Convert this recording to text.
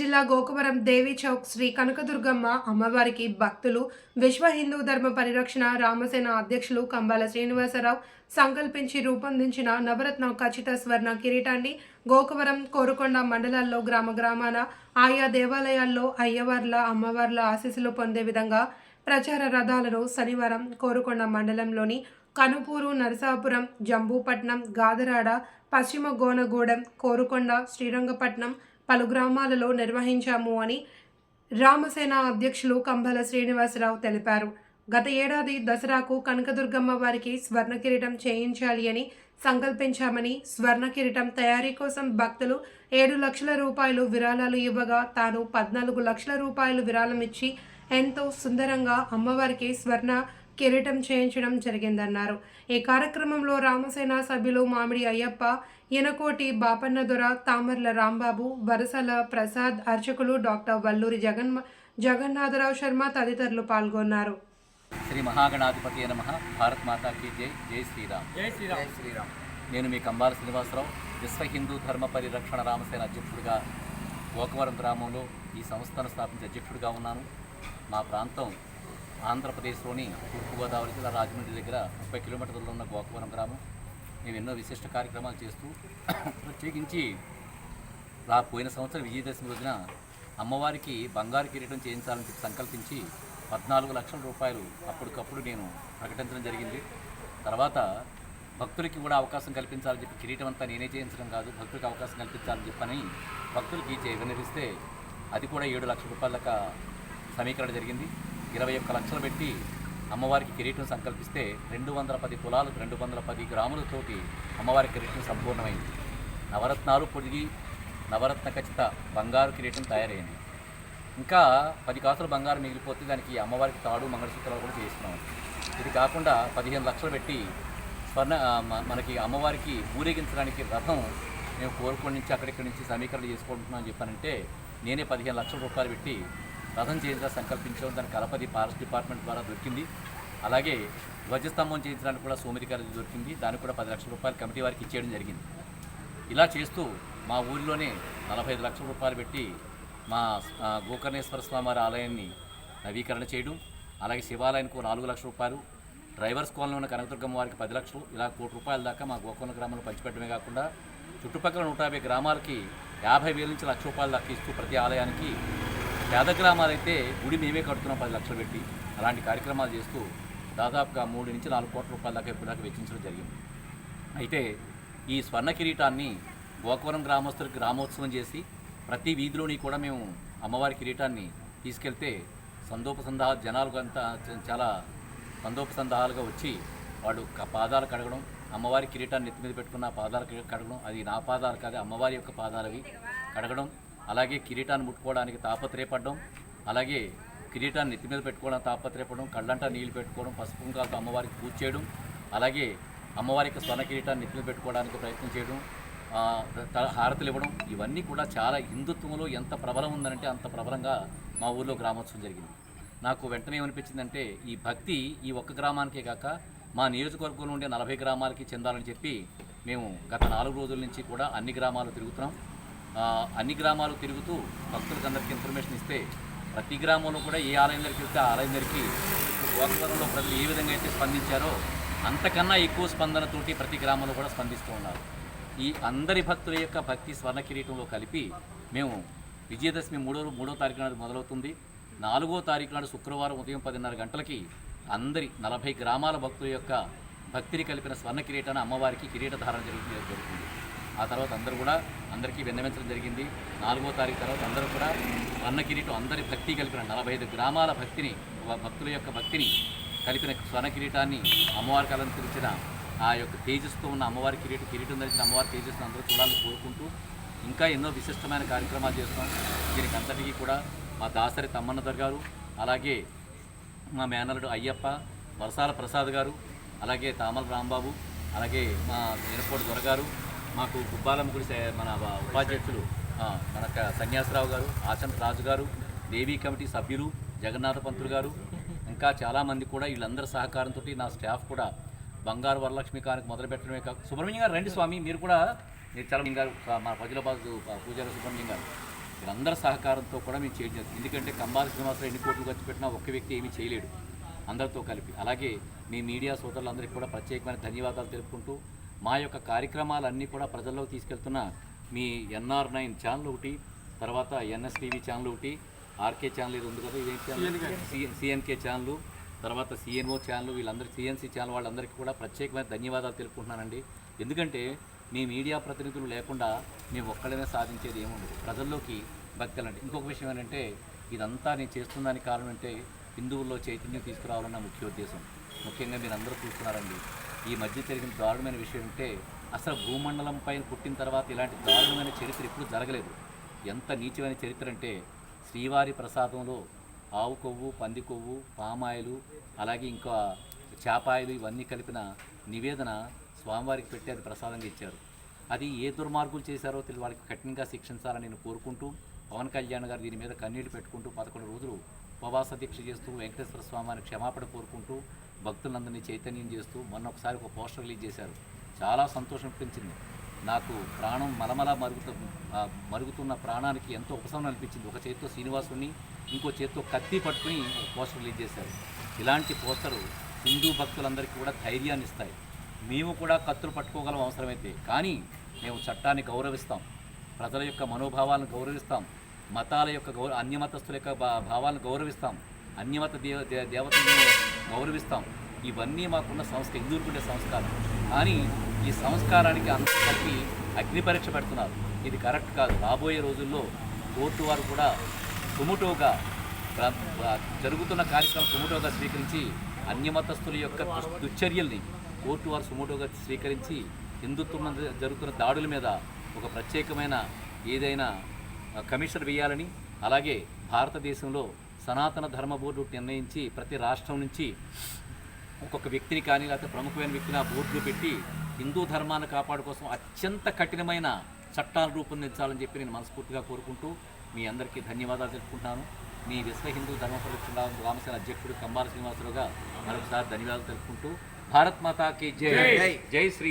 జిల్లా గోకువరం దేవి చౌక్ శ్రీ కనకదుర్గమ్మ అమ్మవారికి భక్తులు విశ్వ హిందూ ధర్మ పరిరక్షణ రామసేన అధ్యక్షులు కంబాల శ్రీనివాసరావు సంకల్పించి రూపొందించిన నవరత్న ఖచ్చిత స్వర్ణ కిరీటాన్ని గోకువరం కోరుకొండ మండలాల్లో గ్రామ గ్రామాన ఆయా దేవాలయాల్లో అయ్యవార్ల అమ్మవార్ల ఆశీస్సులు పొందే విధంగా ప్రచార రథాలను శనివారం కోరుకొండ మండలంలోని కనుపూరు నరసాపురం జంబూపట్నం గాదరాడ పశ్చిమ గోనగూడెం కోరుకొండ శ్రీరంగపట్నం పలు గ్రామాలలో నిర్వహించాము అని రామసేన అధ్యక్షులు కంబల శ్రీనివాసరావు తెలిపారు. గత ఏడాది దసరాకు కనకదుర్గమ్మ వారికి స్వర్ణ కిరీటం చేయించాలి అని సంకల్పించామని స్వర్ణ కిరీటం తయారీ కోసం భక్తులు ఏడు లక్షల రూపాయలు విరాళాలు ఇవ్వగా తాను పద్నాలుగు లక్షల రూపాయలు విరాళం ఇచ్చి ఎంతో సుందరంగా అమ్మవారికి స్వర్ణ కిరీటం చేయించడం జరిగిందన్నారు. ఈ కార్యక్రమంలో రామసేన సభ్యులు మామిడి అయ్యప్ప యనకోటి బాపన్న దొర తామర్ల రాంబాబు వరసల ప్రసాద్ అర్చకులు డాక్టర్ వల్లూరి జగన్ జగన్నాథరావు శర్మ తదితరులు పాల్గొన్నారు. శ్రీ మహాగణాధిపతి నమ భారత్ మాతాకి జై జై శ్రీరామ్. జై శ్రీరామ్. జై శ్రీరామ్. నేను మీ కంబాల శ్రీనివాసరావు విశ్వ హిందూ ధర్మ పరిరక్షణ రామసేన అధ్యక్షుడిగా గోకవరం గ్రామంలో ఈ సంస్థను స్థాపించే అధ్యక్షుడిగా ఉన్నాను. మా ప్రాంతం ఆంధ్రప్రదేశ్లోని తూర్పుగోదావరి జిల్లా రాజమండ్రి దగ్గర ముప్పై కిలోమీటర్లలో ఉన్న గోకవరం గ్రామం. మేము ఎన్నో విశిష్ట కార్యక్రమాలు చేస్తూ ప్రత్యేకించి రా పోయిన సంవత్సరం విజయదశమి రోజున అమ్మవారికి బంగారు కిరీటం చేయించాలని చెప్పి సంకల్పించి పద్నాలుగు లక్షల రూపాయలు అప్పటికప్పుడు నేను ప్రకటించడం జరిగింది. తర్వాత భక్తులకి కూడా అవకాశం కల్పించాలని చెప్పి కిరీటం అంతా నేనే చేయించడం కాదు భక్తులకు అవకాశం కల్పించాలని చెప్పని భక్తులకి చే- అది కూడా ఏడు లక్షల రూపాయల సమీకరణ జరిగింది. ఇరవై ఒక్క లక్షలు పెట్టి అమ్మవారికి కిరీటం సంకల్పిస్తే రెండు వందల పది తులాలు రెండు వందల పది గ్రాములతోటి అమ్మవారి కిరీటం సంపూర్ణమైంది. నవరత్నాలు పొడిగి నవరత్న ఖచ్చిత బంగారు కిరీటం తయారైంది. ఇంకా పది కాసులు బంగారం మిగిలిపోతే దానికి అమ్మవారికి తాడు మంగళసూత్రాలు కూడా చేస్తున్నాం ఇది కాకుండా పదిహేను లక్షలు పెట్టి స్వర్ణ మనకి అమ్మవారికి ఊరేగించడానికి రథం మేము కోరుకోడి నుంచి అక్కడిక్కడి నుంచి సమీకరణ చేసుకుంటున్నాం అని చెప్పానంటే నేనే పదిహేను లక్షల రూపాయలు పెట్టి రథం చేయించడానికి సంకల్పించడం దానికి కలపది ఫారెస్ట్ డిపార్ట్మెంట్ ద్వారా దొరికింది. అలాగే ధ్వజస్తంభం చేయించడానికి కూడా సోమిది గారి దొరికింది. దానికి కూడా పది లక్షల రూపాయలు కమిటీ వారికి ఇచ్చేయడం జరిగింది. ఇలా చేస్తూ మా ఊరిలోనే నలభై ఐదు లక్షల రూపాయలు పెట్టి మా గోకర్ణేశ్వర స్వామి వారి ఆలయాన్ని నవీకరణ చేయడం అలాగే శివాలయానికి నాలుగు లక్షల రూపాయలు డ్రైవర్స్ కాలనీ ఉన్న కనకదుర్గమ్మ వారికి పది లక్షలు ఇలా కోటి రూపాయల దాకా మా గోకర్ణ గ్రామంలో పంచిపెట్టడమే కాకుండా చుట్టుపక్కల నూట యాభై గ్రామాలకి యాభై వేల నుంచి లక్ష రూపాయలు దాకా ఇస్తూ ప్రతి ఆలయానికి పేద గ్రామాలైతే గుడి మేమే కడుతున్నాం పది లక్షలు పెట్టి. అలాంటి కార్యక్రమాలు చేస్తూ దాదాపుగా మూడు నుంచి నాలుగు కోట్ల రూపాయల దాకా ఇప్పుడు దాకా వెచ్చించడం జరిగింది. అయితే ఈ స్వర్ణ కిరీటాన్ని గోకవరం గ్రామస్తులకు గ్రామోత్సవం చేసి ప్రతి వీధిలోని కూడా మేము అమ్మవారి కిరీటాన్ని తీసుకెళ్తే సందోపసందాహ జనాలు అంతా చాలా సందోపసందాహాలుగా వచ్చి వాడు పాదాలు కడగడం అమ్మవారి కిరీటాన్ని నెత్తి మీద పెట్టుకున్న పాదాలు కడగడం అది నా పాదాలు కాదు అమ్మవారి యొక్క పాదాలవి కడగడం అలాగే కిరీటాన్ని ముట్టుకోవడానికి తాపత్రయపడడం అలాగే కిరీటాన్ని నెత్తి మీద పెట్టుకోవడం తాపత్రయపడడం కళ్ళంటా నీళ్ళు పెట్టుకోవడం పసుపు కుంకాలతో అమ్మవారికి పూజ చేయడం అలాగే అమ్మవారికి స్వర్ణ కిరీటాన్ని నెత్తి మీద పెట్టుకోవడానికి ప్రయత్నం చేయడం హారతులు ఇవ్వడం ఇవన్నీ కూడా చాలా హిందుత్వంలో ఎంత ప్రబలం ఉందంటే అంత ప్రబలంగా మా ఊర్లో గ్రామోత్సవం జరిగింది. నాకు వెంటనే ఏమనిపించిందంటే ఈ భక్తి ఈ ఒక్క గ్రామానికే కాక మా నియోజకవర్గంలో ఉండే నలభై గ్రామాలకి చెందాలని చెప్పి మేము గత నాలుగు రోజుల నుంచి కూడా అన్ని గ్రామాలు తిరుగుతున్నాం. అన్ని గ్రామాలు తిరుగుతూ భక్తులకు అందరికీ ఇన్ఫర్మేషన్ ఇస్తే ప్రతి గ్రామంలో కూడా ఏ ఆలయం దగ్గరికి వెళ్తే ఆ ఆలయం దగ్గరికి ఇప్పుడు గోకవరంలో ప్రజలు ఏ విధంగా అయితే స్పందించారో అంతకన్నా ఎక్కువ స్పందనతోటి ప్రతి గ్రామంలో కూడా స్పందిస్తూ ఉన్నారు. ఈ అందరి భక్తుల యొక్క భక్తి స్వర్ణ కిరీటంలో కలిపి మేము విజయదశమి మూడో మూడో తారీఖు నాడు మొదలవుతుంది. నాలుగో తారీఖు నాడు శుక్రవారం ఉదయం పదిన్నర గంటలకి అందరి నలభై గ్రామాల భక్తుల యొక్క భక్తిని కలిపిన స్వర్ణ కిరీటాన్ని అమ్మవారికి కిరీటధారణ జరుగుతుంది జరుగుతుంది. ఆ తర్వాత అందరూ కూడా అందరికీ విన్నవించడం జరిగింది. నాలుగో తారీఖు తర్వాత అందరూ కూడా స్వర్ణ కిరీటం అందరి భక్తి కలిపిన నలభై ఐదు గ్రామాల భక్తిని భక్తుల యొక్క భక్తిని కలిపిన స్వర్ణ కిరీటాన్ని అమ్మవారికి అలంకరించిన ఆ యొక్క తేజస్తో ఉన్న అమ్మవారి కిరీటం కిరీటం ధరించిన అమ్మవారి తేజస్సును అందరూ చూడాలని కోరుకుంటూ ఇంకా ఎన్నో విశిష్టమైన కార్యక్రమాలు చేస్తాం. దీనికి అంతటికీ కూడా మా దాసరి తమ్మన్నదర్ గారు అలాగే మా మేనలుడు అయ్యప్ప వరసాల ప్రసాద్ గారు అలాగే తామల రాంబాబు అలాగే మా ఎనపోటి దొరగారు మాకు గుబ్బాలమ్మ గుడిసే మన ఉపాధ్యక్షులు మన క- సన్యాసరావు గారు ఆచంత్ రాజు గారు దేవీ కమిటీ సభ్యులు జగన్నాథ పంతులు గారు ఇంకా చాలామంది కూడా వీళ్ళందరి సహకారంతో నా స్టాఫ్ కూడా బంగారు వరలక్ష్మి గారికి మొదలు పెట్టడమే కాదు సుబ్రహ్మణ్యం గారు రండి స్వామి మీరు కూడా మీరు చాలా గారు మా పజిలబాజు పూజారి సుబ్రహ్మణ్యం గారు వీళ్ళందరి సహకారంతో కూడా మేము చేయడం ఎందుకంటే కంబాలి శ్రీనివాసరావు ఎన్ని కోట్లు ఖర్చు పెట్టినా ఒక్క వ్యక్తి ఏమీ చేయలేడు. అందరితో కలిపి. అలాగే మీ మీడియా సోదరులందరికీ కూడా ప్రత్యేకమైన ధన్యవాదాలు తెలుపుకుంటూ మా యొక్క కార్యక్రమాలన్నీ కూడా ప్రజల్లోకి తీసుకెళ్తున్న మీ ఎన్ఆర్ నైన్ ఛానల్ ఒకటి తర్వాత ఎన్ఎస్టీవీ ఛానల్ ఒకటి ఆర్కే ఛానల్ ఇది ఉంది కదా ఇదేం ఛానల్? సిఎన్కే. ఛానల్ తర్వాత సిఎన్ఓ ఛానల్ వీళ్ళందరికీ సిఎన్సి ఛానల్ వాళ్ళందరికీ కూడా ప్రత్యేకమైన ధన్యవాదాలు తెలుపుకుంటున్నానండి. ఎందుకంటే మీ మీడియా ప్రతినిధులు లేకుండా మేము ఒక్కడనే సాధించేది ఏముండదు ప్రజల్లోకి భక్తులంటే ఇంకొక విషయం ఏంటంటే ఇదంతా నేను చేస్తుందానికి కారణం అంటే హిందువుల్లో చైతన్యం తీసుకురావాలన్న ముఖ్య ఉద్దేశం ముఖ్యంగా మీరు అందరూ చూస్తున్నారండి. ఈ మధ్య జరిగిన దారుణమైన విషయం అంటే అసలు భూమండలం పైన పుట్టిన తర్వాత ఇలాంటి దారుణమైన చరిత్ర ఎప్పుడు జరగలేదు. ఎంత నీచమైన చరిత్ర అంటే శ్రీవారి ప్రసాదంలో ఆవు కొవ్వు పంది కొవ్వు పామాయిలు అలాగే ఇంకా చేపాయలు ఇవన్నీ కలిపిన నివేదన స్వామివారికి పెట్టి అది ప్రసాదంగా ఇచ్చారు. అది ఏ దుర్మార్గులు చేశారో తెలియదు. వాళ్ళకి కఠినంగా శిక్షించాలని నేను కోరుకుంటూ పవన్ కళ్యాణ్ గారు దీని మీద కన్నీళ్ళు పెట్టుకుంటూ పదకొండు రోజులు ఉపవాస దీక్ష చేస్తూ వెంకటేశ్వర స్వామిని క్షమాపణ కోరుకుంటూ భక్తులందరినీ చైతన్యం చేస్తూ మొన్న ఒకసారి ఒక పోస్టర్ రిలీజ్ చేశారు. చాలా సంతోషం అనిపించింది. నాకు ప్రాణం మలమల మరుగుతు మరుగుతున్న ప్రాణానికి ఎంతో ఉపశమనం అనిపించింది. ఒక చేతితో శ్రీనివాసుని ఇంకో చేతితో కత్తి పట్టుకుని ఒక పోస్టర్ రిలీజ్ చేశారు. ఇలాంటి పోస్టరు హిందూ భక్తులందరికీ కూడా ధైర్యాన్ని ఇస్తాయి. మేము కూడా కత్తులు పట్టుకోగలం అవసరమైతే కానీ మేము చట్టాన్ని గౌరవిస్తాం. ప్రజల యొక్క మనోభావాలను గౌరవిస్తాం. మతాల యొక్క గౌరవ అన్యమతస్తుల యొక్క భావాలను గౌరవిస్తాం. అన్యమత దేవ దేవతలను గౌరవిస్తాం. ఇవన్నీ మాకున్న సంస్క హిందువులకుండే సంస్కారం. కానీ ఈ సంస్కారానికి అంత కలిపి అగ్ని పరీక్ష పెడుతున్నారు. ఇది కరెక్ట్ కాదు. రాబోయే రోజుల్లో కోర్టు వారు కూడా సుముటోగా జరుగుతున్న కార్యక్రమం సుముటోగా స్వీకరించి అన్యమతస్తుల యొక్క దుశ్చర్యల్ని కోర్టు వారు సుముటోగా స్వీకరించి హిందుత్వం జరుగుతున్న దాడుల మీద ఒక ప్రత్యేకమైన ఏదైనా కమిషన్ వేయాలని అలాగే భారతదేశంలో సనాతన ధర్మ బోర్డు నిర్ణయించి ప్రతి రాష్ట్రం నుంచి ఒక్కొక్క వ్యక్తిని కానీ లేకపోతే ప్రముఖమైన వ్యక్తిని ఆ బోర్డులో పెట్టి హిందూ ధర్మాన్ని కాపాడు కోసం అత్యంత కఠినమైన చట్టాలు రూపొందించాలని చెప్పి నేను మనస్ఫూర్తిగా కోరుకుంటూ మీ అందరికీ ధన్యవాదాలు తెలుపుకుంటున్నాను. మీ విశ్వ హిందూ ధర్మ పరిరక్షణ రామసేన అధ్యక్షుడు కంబాల శ్రీనివాసరావుగా మరొకసారి ధన్యవాదాలు తెలుపుకుంటూ భారత్ మాతాకి జై. జై శ్రీ